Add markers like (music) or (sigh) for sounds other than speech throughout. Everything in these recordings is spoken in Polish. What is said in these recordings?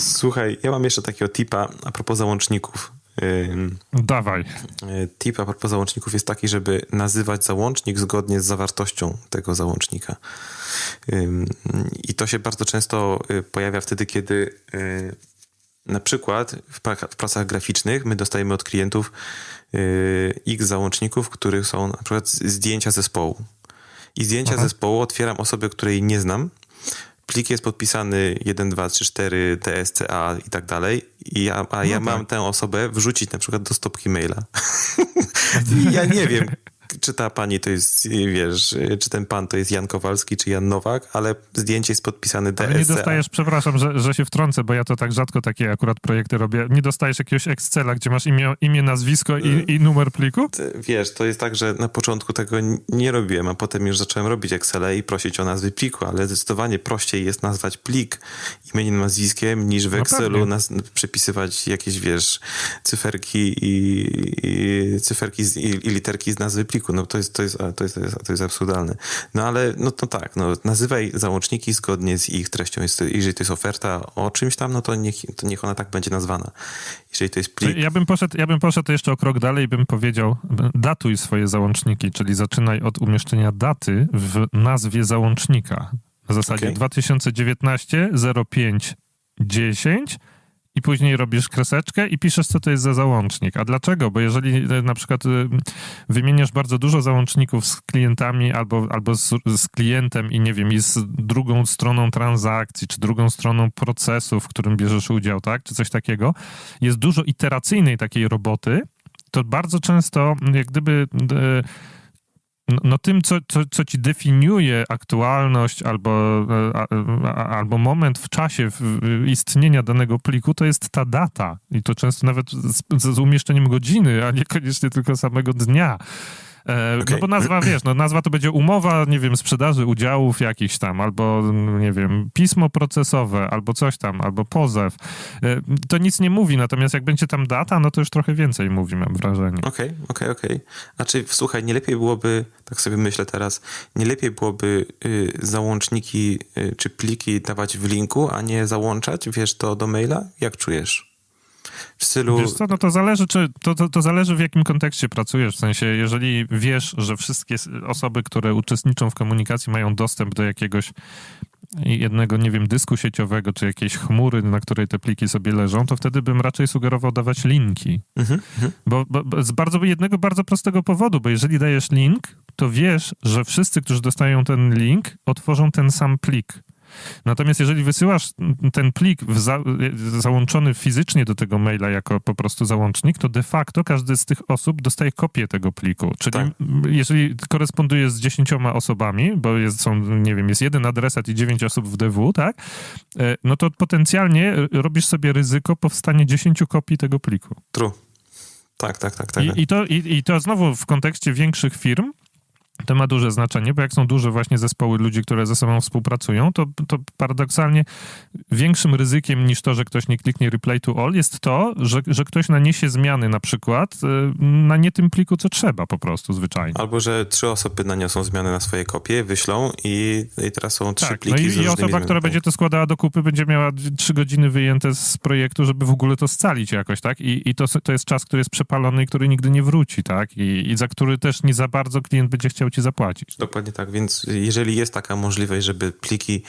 Słuchaj, ja mam jeszcze takiego tipa a propos załączników. Dawaj. y, Tip a propos załączników jest taki, żeby nazywać załącznik zgodnie z zawartością tego załącznika. I to się bardzo często y, pojawia wtedy, kiedy y, na przykład w, pra- w pracach graficznych my dostajemy od klientów y, x załączników, których są na przykład zdjęcia zespołu. I zdjęcia Aha. zespołu otwieram osobę, której nie znam. Plik jest podpisany 1, 2, 3, 4, TSCA i tak dalej. I ja, a ja No mam tak. tę osobę wrzucić na przykład do stopki maila. (laughs) Ja nie wiem, czy ta pani to jest, wiesz, czy ten pan to jest Jan Kowalski, czy Jan Nowak, ale zdjęcie jest podpisane Ale nie DSCA. dostajesz, przepraszam, że, że się wtrącę, bo ja to tak rzadko takie akurat projekty robię. Nie dostajesz jakiegoś Excela, gdzie masz imię, imię nazwisko i, i numer pliku? Wiesz, to jest tak, że na początku tego nie robiłem, a potem już zacząłem robić Excel i prosić o nazwy pliku, ale zdecydowanie prościej jest nazwać plik imieniem, nazwiskiem, niż w No Excelu pewnie. nas, przepisywać jakieś, wiesz, cyferki i, i cyferki z, i, i literki z nazwy pliku. No to jest, to jest, to jest, to jest, to jest absurdalne. No ale, no to tak, no nazywaj załączniki zgodnie z ich treścią. Jeżeli to jest oferta o czymś tam, no to niech, to niech ona tak będzie nazwana. Jeżeli to jest plik, Ja bym, poszedł, ja bym poszedł jeszcze o krok dalej i bym powiedział, datuj swoje załączniki, czyli zaczynaj od umieszczenia daty w nazwie załącznika. Na zasadzie Okej. 2019 05 10 i później robisz kreseczkę i piszesz, co to jest za załącznik. A dlaczego? Bo jeżeli e, na przykład e, wymieniasz bardzo dużo załączników z klientami albo, albo z, z klientem i nie wiem, z drugą stroną transakcji, czy drugą stroną procesu, w którym bierzesz udział, tak, czy coś takiego, jest dużo iteracyjnej takiej roboty, to bardzo często jak gdyby no, no tym, co, co, co ci definiuje aktualność albo, e, a, a, albo moment w czasie istnienia danego pliku, to jest ta data. I to często nawet z, z umieszczeniem godziny, a niekoniecznie tylko samego dnia. E, No bo nazwa, wiesz, no nazwa to będzie umowa, nie wiem, sprzedaży udziałów jakichś tam, albo, nie wiem, pismo procesowe, albo coś tam, albo pozew. E, To nic nie mówi, natomiast jak będzie tam data, no to już trochę więcej mówi, mam wrażenie. Okej, okej, okej. Znaczy, słuchaj, nie lepiej byłoby, tak sobie myślę teraz, nie lepiej byłoby y, załączniki y, czy pliki dawać w linku, a nie załączać, wiesz, to do maila? Jak czujesz? W stylu... Wiesz co, no to zależy, czy, to, to, to zależy w jakim kontekście pracujesz, w sensie jeżeli wiesz, że wszystkie osoby, które uczestniczą w komunikacji mają dostęp do jakiegoś jednego, nie wiem, dysku sieciowego, czy jakiejś chmury, na której te pliki sobie leżą, to wtedy bym raczej sugerował dawać linki. Mhm, mhm. Bo, bo z bardzo jednego bardzo prostego powodu, bo jeżeli dajesz link, to wiesz, że wszyscy, którzy dostają ten link, otworzą ten sam plik. Natomiast jeżeli wysyłasz ten plik w za, załączony fizycznie do tego maila jako po prostu załącznik, to de facto każdy z tych osób dostaje kopię tego pliku. Czyli Tak. jeżeli korespondujesz z dziesięcioma osobami, bo jest, są, nie wiem, jest jeden adresat i dziewięć osób w DW, tak? E, No to potencjalnie robisz sobie ryzyko powstania dziesięciu kopii tego pliku. True. Tak, tak, tak, tak. I, i, to, i, I to znowu w kontekście większych firm to ma duże znaczenie, bo jak są duże właśnie zespoły ludzi, które ze sobą współpracują, to, to paradoksalnie większym ryzykiem niż to, że ktoś nie kliknie reply to all, jest to, że, że ktoś naniesie zmiany na przykład y, na nie tym pliku, co trzeba po prostu zwyczajnie. Albo, że trzy osoby naniosą zmiany na swoje kopie, wyślą i, i teraz są trzy Tak, no pliki i, z i różnymi osoba, która zmianami. będzie to składała do kupy, będzie miała trzy godziny wyjęte z projektu, żeby w ogóle to scalić jakoś, tak? I, i to, to jest czas, który jest przepalony i który nigdy nie wróci, tak? I, I za który też nie za bardzo klient będzie chciał ci zapłacić. Dokładnie tak, więc jeżeli jest taka możliwość, żeby pliki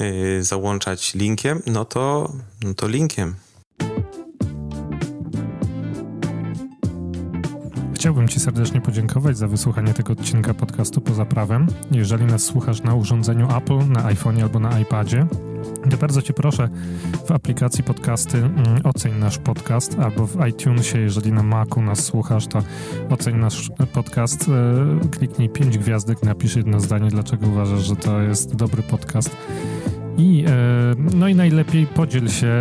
y, załączać linkiem, no to, no to linkiem. Chciałbym Ci serdecznie podziękować za wysłuchanie tego odcinka podcastu poza prawem. Jeżeli nas słuchasz na urządzeniu Apple, na iPhone albo na iPadzie, to bardzo Cię proszę w aplikacji podcasty mm, oceń nasz podcast albo w iTunesie, jeżeli na Macu nas słuchasz, to oceń nasz podcast. E, Kliknij pięć gwiazdek, napisz jedno zdanie, dlaczego uważasz, że to jest dobry podcast. I, e, no i najlepiej podziel się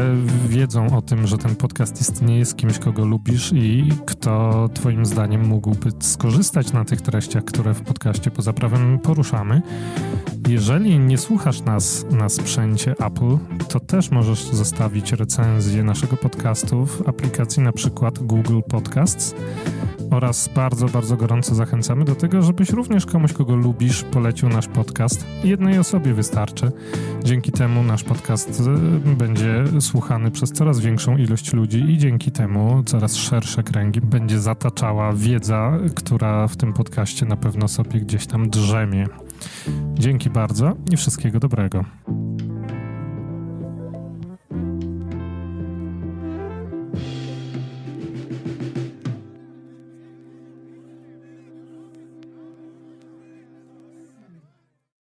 wiedzą o tym, że ten podcast istnieje z kimś, kogo lubisz i kto twoim zdaniem mógłby skorzystać na tych treściach, które w podcaście poza prawem poruszamy. Jeżeli nie słuchasz nas na sprzęcie Apple, to też możesz zostawić recenzję naszego podcastu w aplikacji na przykład Google Podcasts oraz bardzo, bardzo gorąco zachęcamy do tego, żebyś również komuś, kogo lubisz, polecił nasz podcast. Jednej osobie wystarczy. Dzięki temu nasz podcast y, będzie słuchany przez coraz większą ilość ludzi i dzięki temu coraz szersze kręgi będzie zataczała wiedza, która w tym podcaście na pewno sobie gdzieś tam drzemie. Dzięki bardzo i wszystkiego dobrego.